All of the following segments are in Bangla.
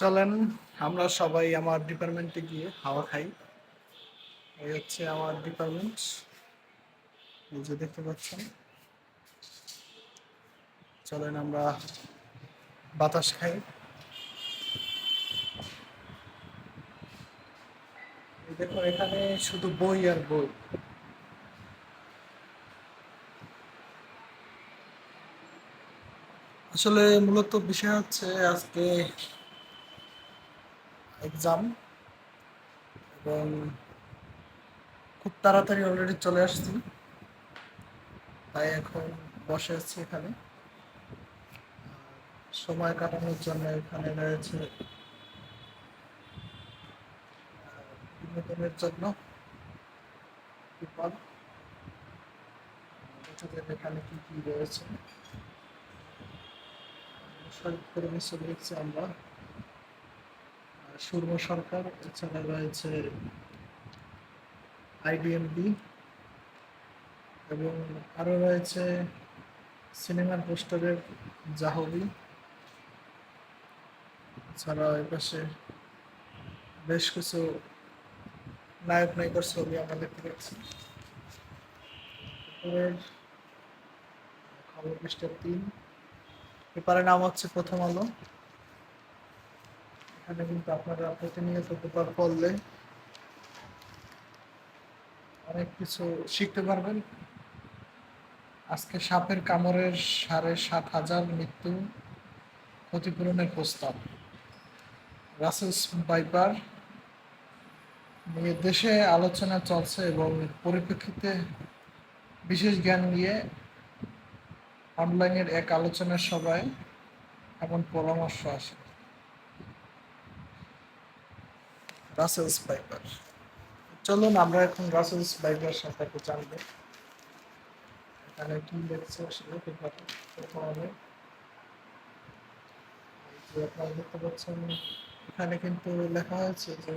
চলেন, আমরা সবাই আমার ডিপার্টমেন্টে গিয়ে হাওয়া খাই। এই হচ্ছে আমার ডিপার্টমেন্ট এই যে দেখতে পাচ্ছেন। চলেন আমরা বাতাস খাই। দেখুন এখানে শুধু বই আর বই। আসলে মূলত বিষয় হচ্ছে আজকে এক্সাম এবং খুব তাড়াতাড়ি অলরেডি চলে আসছি। তাই এখন বসে আছি এখানে। সময় কাটানোর জন্য এখানে রয়েছে বিনোদনের জন্য বিপদ। এখানে কি কি রয়েছে? এসেছি আমরা। সুরম সরকার, এছাড়া রয়েছে আইডিএমবি এবং আরও রয়েছে সিনেমার পোস্টারের জাহবি এছাড়া এর পাশে বেশ কিছু নায়ক নায়িকার ছবি আমরা দেখতে পাচ্ছি। খবর পৃষ্ঠা তিন। পেপারের নাম হচ্ছে প্রথম আলো। এখানে কিন্তু আপনারা প্রতিনিয়ত পেপার পড়লে অনেক কিছু শিখতে পারবেন। আজকে সাপের কামড়ের সাড়ে সাত হাজার মৃত্যু ক্ষতিপূরণের প্রস্তাব। রাসেলস বাইপার নিয়ে দেশে আলোচনা চলছে এবং পরিপ্রেক্ষিতে বিশেষ জ্ঞান নিয়ে অনলাইনের এক আলোচনার সভায় এমন পরামর্শ আসে। রাসেলস বাইপার চলুন, আমরা এখন রাসেলস বাইপার সম্পর্কে জানব। এখানে কি লেখছে আসলে পেপারে প্রথমে আপনারা দেখতে পাচ্ছেন, এখানে কিন্তু লেখা হয়েছে যে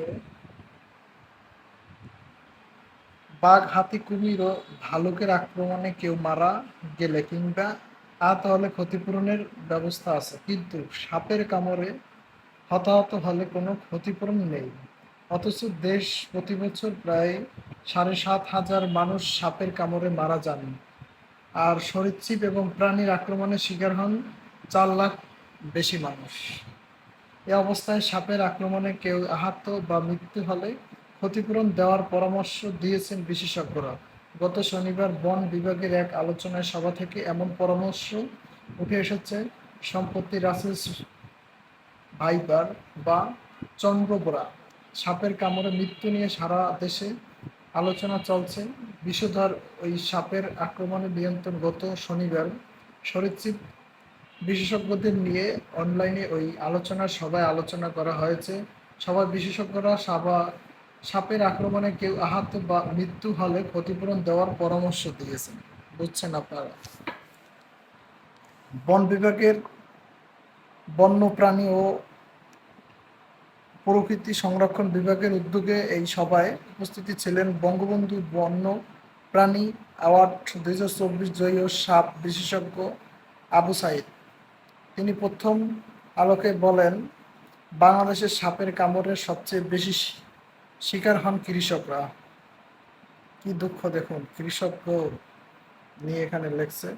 বাঘ হাতি কুমির ও ভালুকের আক্রমণে কেউ মারা গেলে কিংবা আহত তাহলে ক্ষতিপূরণের ব্যবস্থা আছে। কিন্তু সাপের কামড়ে হতাহত হলে কোনো ক্ষতিপূরণ নেই। অথচ দেশ প্রতি বছর প্রায় সাড়ে সাত হাজার মানুষ সাপের কামড়ে মারা যান। আর সরীসৃপ এবং প্রাণীর আক্রমণের শিকার হন চার লাখ বেশি মানুষ। এ অবস্থায় সাপের আক্রমণে কেউ আহত বা মৃত্যু হলে ক্ষতিপূরণ দেওয়ার পরামর্শ দিয়েছেন বিশেষজ্ঞরা। গত শনিবার বন বিভাগের এক আলোচনায় সভা থেকে এমন পরামর্শ উঠে এসেছে সম্পত্তি রাসেল ভাইবার বা চন্দ্রবোরা। সাপের কামড়ে মৃত্যু নিয়ে সারা দেশে আলোচনা চলছে। বিষধর ওই সাপের আক্রমণে নিয়ন্ত্রণ গত শনিবার সরীসৃপ বিশেষজ্ঞদের নিয়ে অনলাইনে ওই আলোচনার সভায় আলোচনা করা হয়েছে। সবার বিশেষজ্ঞরা সাবা, সাপের আক্রমণে কেউ আহত বা মৃত্যু হলে ক্ষতিপূরণ দেওয়ার পরামর্শ দিয়েছেন। বুঝছেন আপনারা? বন বিভাগের বন্যপ্রাণী ও প্রকৃতি সংরক্ষণ বিভাগের উদ্যোগে এই সভায় উপস্থিতি ছিলেন বঙ্গবন্ধু বন্য প্রাণী অ্যাওয়ার্ড দুই হাজার চব্বিশ জয়ী ও সাপ বিশেষজ্ঞ আবু সাইদ। তিনি প্রথম আলোকে বলেন, বাংলাদেশের সাপের কামড়ের সবচেয়ে বেশি শিকার হন কৃষকরা। কি দুঃখ দেখুন, কৃষক নিয়ে এখানে লেখছে,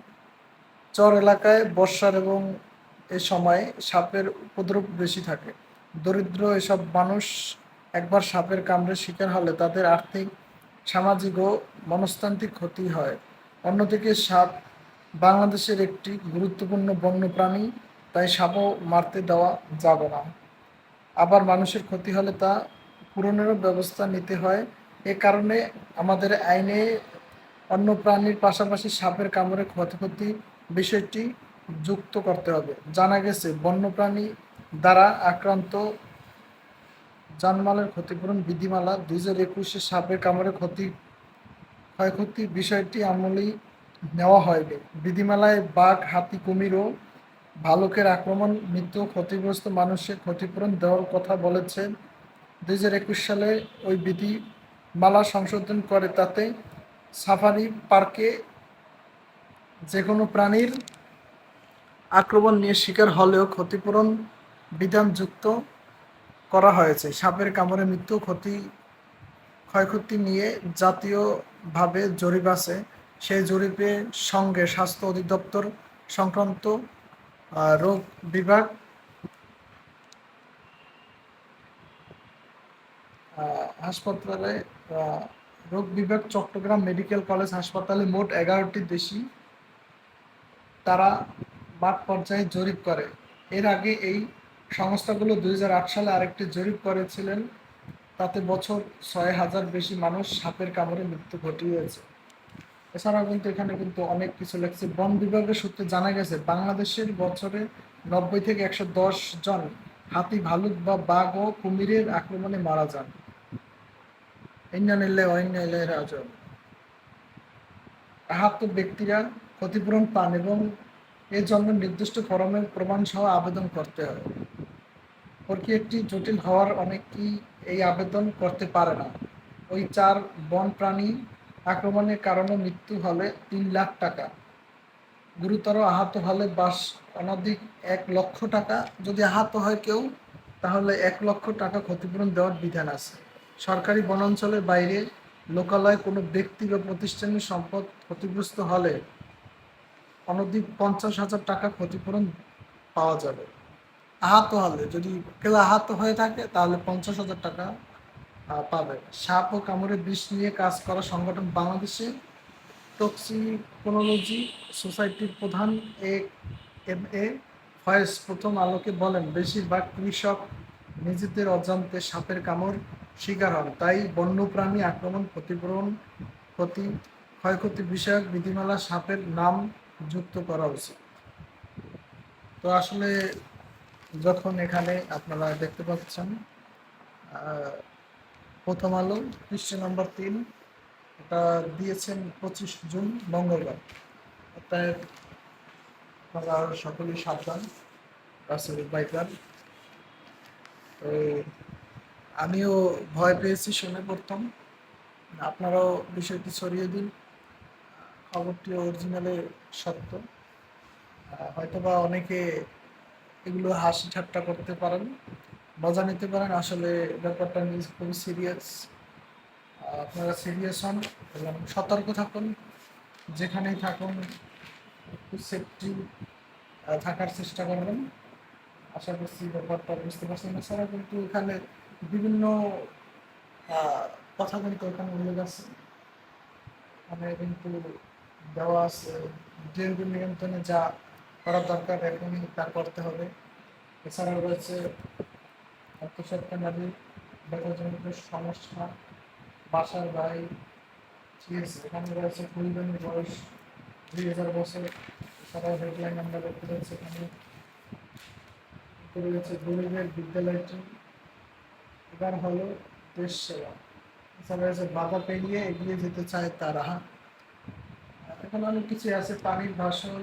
চর এলাকায় বর্ষার এবং এ সময় সাপের উপদ্রব বেশি থাকে। দরিদ্র এসব মানুষ একবার সাপের কামড়ে শিকার হলে তাদের আর্থিক, সামাজিক ও মনস্তান্ত্রিক ক্ষতি হয়। অন্যদিকে সাপ বাংলাদেশের একটি গুরুত্বপূর্ণ বন্যপ্রাণী, তাই সাপও মারতে দেওয়া যাবে না। আবার মানুষের ক্ষতি হলে তা পূরণেরও ব্যবস্থা নিতে হয়। এ কারণে আমাদের আইনে অন্য প্রাণীর পাশাপাশি সাপের কামড়ে ক্ষয়ক্ষতি বিষয়টি যুক্ত করতে হবে। জানা গেছে, বন্যপ্রাণী দ্বারা আক্রান্ত জানমালের ক্ষতিপূরণ বিধিমালা দুই হাজার একুশে সাপের কামড়ে ক্ষতি ক্ষয়ক্ষতির বিষয়টি আমলেই নেওয়া হয়নি। বিধিমালায় বাঘ, হাতি, কুমির ও ভালুকের আক্রমণ, মৃত্যু, ক্ষতিগ্রস্ত মানুষের ক্ষতিপূরণ দেওয়ার কথা বলেছেন। দুই হাজার একুশ সালে ওই বিধিমালা সংশোধন করে, তাতে সাফারি পার্কে যে কোনো প্রাণীর আক্রমণ নিয়ে শিকার হলেও ক্ষতিপূরণ বিধানযুক্ত করা হয়েছে। সাপের কামড়ে মৃত্যু, ক্ষতি, ক্ষয়ক্ষতি নিয়ে জাতীয়ভাবে জরিপ আছে। সেই জরিপে সঙ্গে স্বাস্থ্য অধিদপ্তর সংক্রান্ত রোগ বিভাগ হাসপাতালে রোগ বিভাগ, চট্টগ্রাম মেডিকেল কলেজ হাসপাতালে মোট এগারোটি দেশি তারা মাঠ পর্যায়ে জরিপ করে। এর আগে এই সংস্থাগুলো দুই হাজার আট সালে আরেকটি জরিপ করেছিলেন, তাতে বছর ছয় হাজার বেশি মানুষ সাপের কামড়ে মৃত্যু ঘটিয়েছে। এছাড়াও কিন্তু এখানে কিন্তু অনেক কিছু লেগেছে বন বিভাগের সূত্রে জানা গেছে, বাংলাদেশের বছরে নব্বই থেকে একশো দশ জন হাতি, ভালুক বা বাঘ ও কুমিরের আক্রমণে মারা যান। ইন্না আহত ব্যক্তিরা ক্ষতিপূরণ পান এবং এর জন্য নির্দিষ্ট ফরমের প্রমাণ সহ আবেদন করতে হয় প্রক্রিয়াটি জটিল হওয়ার অনেকেই এই আবেদন করতে পারে না। ওই চার বন প্রাণী আক্রমণের কারণে মৃত্যু হলে তিন লাখ টাকা। গুরুতর আহত হলে বাস অনধিক এক লক্ষ টাকা। যদি আহত হয় কেউ, তাহলে এক লক্ষ টাকা ক্ষতিপূরণ দেওয়ার বিধান আছে। সরকারি বনাঞ্চলের বাইরে লোকালয়ে কোনো ব্যক্তি বা প্রতিষ্ঠানের সম্পদ ক্ষতিগ্রস্ত হলে অনধিক পঞ্চাশ হাজার টাকা ক্ষতিপূরণ পাওয়া যাবে। আহত হলে, যদি কেউ আহত হয়ে থাকে, তাহলে পঞ্চাশ হাজার টাকা পাবে। সাপ ও কামড়ের বিষ নিয়ে কাজ করা সংগঠন বাংলাদেশে টক্সিকোলজি সোসাইটির প্রধান এ, এম, এ ফয়েজ প্রথম আলোকে বলেন, বেশিরভাগ কৃষক নিজেদের অজান্তে সাপের কামড় শিকার হন। তাই বন্যপ্রাণী আক্রমণ, ক্ষতিপূরণ, ক্ষতি, ক্ষয়ক্ষতি বিষয়ক বিধিমালা, সাপের নাম যুক্ত করা উচিত। তো আসলে যখন এখানে আপনারা দেখতে পাচ্ছেন প্রথম আলো, পৃষ্ঠ নম্বর তিন, এটা দিয়েছেন পঁচিশ জুন, মঙ্গলবার। তাই আপনারা সকলেই সাবধান বাইকার তো আমিও ভয় পেয়েছি, শুনে প্রথম। আপনারাও বিষয়টি ছড়িয়ে দিন। খবরটি অরিজিনালে সত্য। হয়তোবা অনেকে এগুলো হাসি ঠাট্টা করতে পারেন, মজা নিতে পারেন। আসলে ব্যাপারটা নিয়ে খুবই সিরিয়াস আপনারা সিরিয়াস হন এবং সতর্ক থাকুন। যেখানেই থাকুন, একটু সেফটি থাকার চেষ্টা করবেন। আশা করছি ব্যাপারটা বুঝতে পারছেন। এছাড়া কিন্তু এখানে বিভিন্ন কথা কিন্তু এখানে উল্লেখ আছে। মানে কিন্তু দেওয়া আছে। ডেঙ্গু নিয়ন্ত্রণে যা করা দরকার এখনই তা করতে হবে। এছাড়াও রয়েছে নারী বেকারজনিত সমস্যা, বাসার ভাই, ঠিক আছে, এখানে রয়েছে ফুলবেনির বয়স, দুই হাজার বছর, এছাড়াও হেডলাইন নাম্বার দেখতে রয়েছে এখানে রয়েছে গরিবের বিদ্যালয়টি, এবার হলো দেশ সেবা। এছাড়া রয়েছে বাধা পেরিয়ে এগিয়ে যেতে চায় তারা। এখন অনেক কিছু আছে, পানির ভাষণ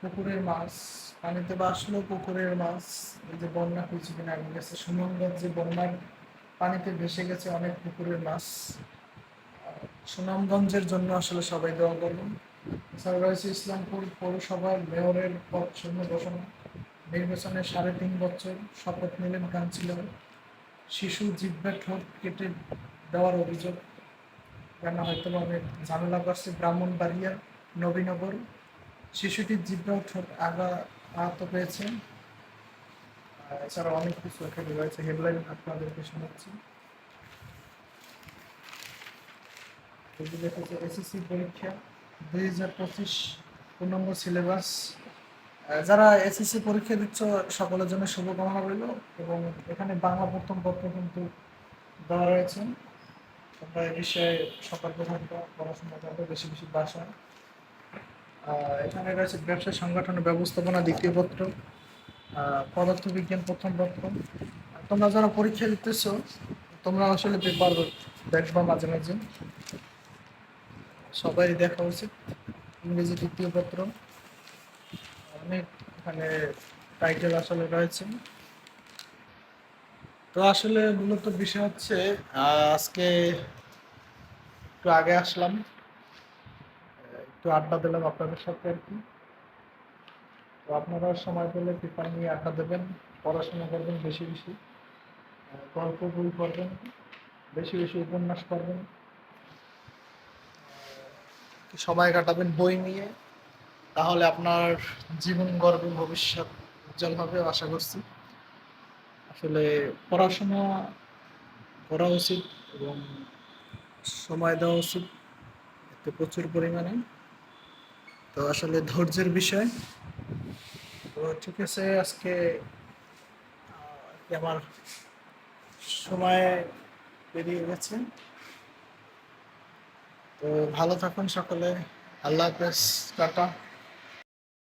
পুকুরের মাছ, পানিতে বাসলো পুকুরের মাছ, এই যে বন্যা কিছুদিন আগে গেছে। সুনামগঞ্জে বন্যার পানিতে ভেসে গেছে অনেক পুকুরের মাছ। সুনামগঞ্জের জন্য আসলে সবাই দোয়া করবেন রয়েছে ইসলামপুর পৌরসভার মেয়রের পদ শূন্য ঘোষণা। নির্বাচনে সাড়ে তিন বছর শপথ নিলেন কাউন্সিলর। শিশু জিব্বা ঠোঁট কেটে দেওয়ার অভিযোগ। কেন হয়তো অনেক ঝামেলা করছে ব্রাহ্মণবাড়িয়া নবীনগর। শিশুটির জিব্বা ঠোঁট আগা আহত পেয়েছে এছাড়া অনেক কিছু এখানে রয়েছে। হেডলাইন আপনাদেরকে শোনাচ্ছি। এসএসসি পরীক্ষা দুই হাজার পঁচিশ পূর্ণাঙ্গ সিলেবাস যারা এসএসসি পরীক্ষা দিচ্ছ সকলের জন্য শুভকামনা রইল এবং এখানে বাংলা প্রথম পত্র কিন্তু দেওয়া রয়েছে। তোমরা এই বিষয়ে সতর্ক থাকবে পড়াশোনা বেশি বেশি বাসা আহ, এখানে রয়েছে ব্যবসা সংগঠন ব্যবস্থাপনা দ্বিতীয় পত্র পদার্থবিজ্ঞান প্রথম পত্র। তোমরা যারা পরীক্ষা দিতেছ, তোমরা আসলে পেপার দেখবা মাঝে মাঝে। সবাই দেখা উচিত ইংরেজি দ্বিতীয় পত্র। অনেক এখানে টাইটেল আসলে রয়েছে। তো আসলে মূলত বিষয় হচ্ছে আজকে একটু আগে আসলাম। একটু আড্ডা দিলাম আপনাদের সাথে আর কি। তো আপনারা সময় পেলে পেপার নিয়ে আড্ডা দেবেন, পড়াশোনা করবেন বেশি বেশি গল্প বই পড়বেন, বেশি বেশি উপন্যাস পড়বেন। সময় কাটাবেন বই নিয়ে, তাহলে আপনার জীবন গর্বে ভবিষ্যৎ উজ্জ্বল হবে আশা করছি। আসলে পড়াশোনা করা উচিত এবং সময় দেওয়া উচিত, এতে প্রচুর পরিমাণে। তো আসলে ধৈর্যের বিষয়। তো ঠিক আছে, আজকে আমার সময় বেরিয়ে গেছে। তো ভালো থাকুন সকলে। আল্লাহ হাফেজ, টাটা।